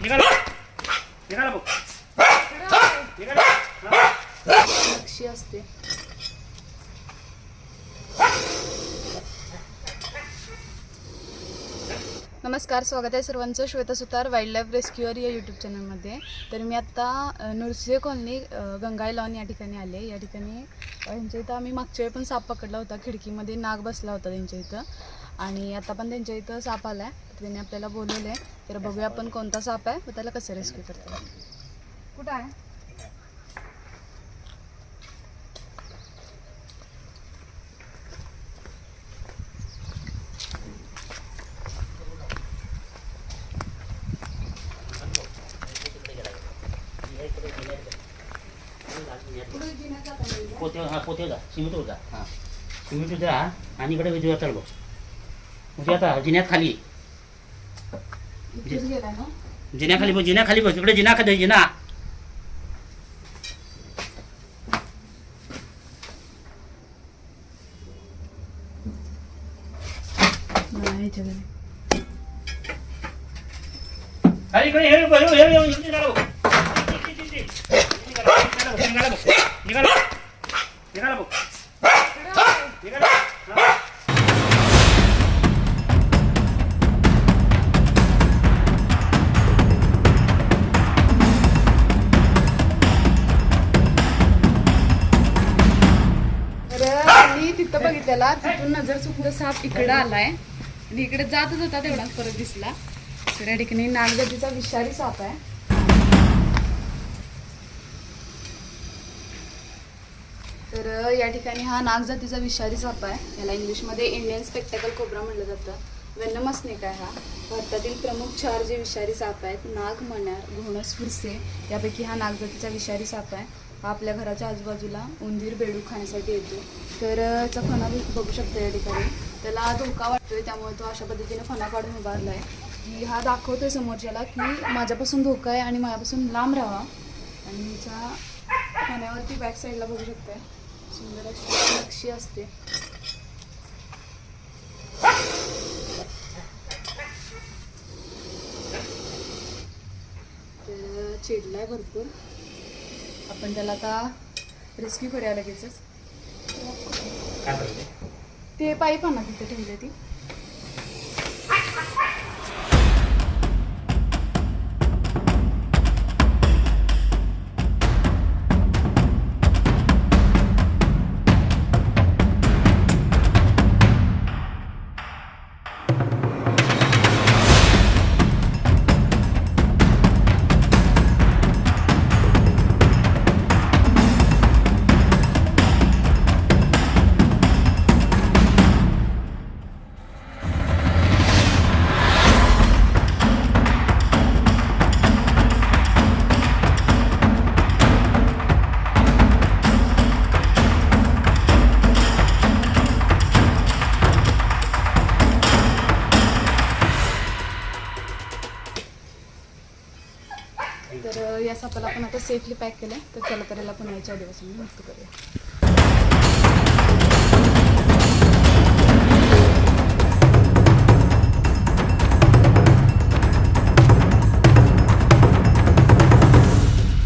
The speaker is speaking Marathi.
निघाला असते नमस्कार स्वागत आहे सर्वांचं. Shweta Sutar wild life rescuer या यूट्यूब चॅनलमध्ये तर मी आत्ता अ, नुरसे कॉलनी गंगाई लॉन या ठिकाणी आले. या ठिकाणी यांच्या इथं आम्ही मागच्या वेळी पण साप पकडला होता. खिडकीमध्ये नाग बसला होता त्यांच्या इथं. आणि आता पण त्यांच्या इथं साप आला आहे त्यांनी आपल्याला बोलवलं आहे तर बघूया आपण कोणता साप आहे. व त्याला कसं रेस्क्यू करतो कुठं आहे? पोते हा पोते जा. सिमेंट जा हा. सिमेंट जा आणि इकडे विजया चढ बघ. म्हणजे आता जिन्यात खाली इथेच गेलाय ना जिन्याखाली बघ जिन्याखाली बघ इकडे जिना खाली जिना नाही ह्याच्याकडे अरे इकडे हे बघ, हे बघ, इकडे निघाला बघ. निघाला बघ, निघाला बघ. निघाला बघ. निघाला बघितलेला. तिथून नजर चुकलं साप इकडं आलाय आणि इकडे जातच होता तेवढाच परत दिसला. तर या ठिकाणी नागजातीचा विषारी साप आहे. तर या ठिकाणी हा नागजातीचा विषारी साप आहे. याला इंग्लिशमध्ये इंडियन स्पेक्टॅकल कोबरा म्हटलं जातं. वेनमस स्नेक आहे हा. भारतातील प्रमुख चार जे विषारी साप आहेत. नाग मण्यार घोणस फुरसे यापैकी हा नागजातीचा विषारी साप आहे. हा आपल्या घराच्या आजूबाजूला उंदीर बेडूक खाण्यासाठी येतो. तर अं, याचा फणा बघू शकतो या ठिकाणी. त्याला धोका वाटतोय त्यामुळे तो अशा पद्धतीने फणा काढून उभारला आहे की हा दाखवतोय समोरच्याला की माझ्यापासून धोका आहे आणि माझ्यापासून लांब राहा. आणि हिच्या फण्यावरती बॅक साईडला बघू शकताय. सुंदर अशी नक्षी असते. तर चिडलाय भरपूर. आपण त्याला आता रेस्क्यू करूया लगेचच. ते पाईप आणा तिथे ठेवली ती गॅस आपल्याला आपण आता सेफली पॅक केलं तर चला तर याला पुन्हा याच्या आधीपासून मुक्त करूया.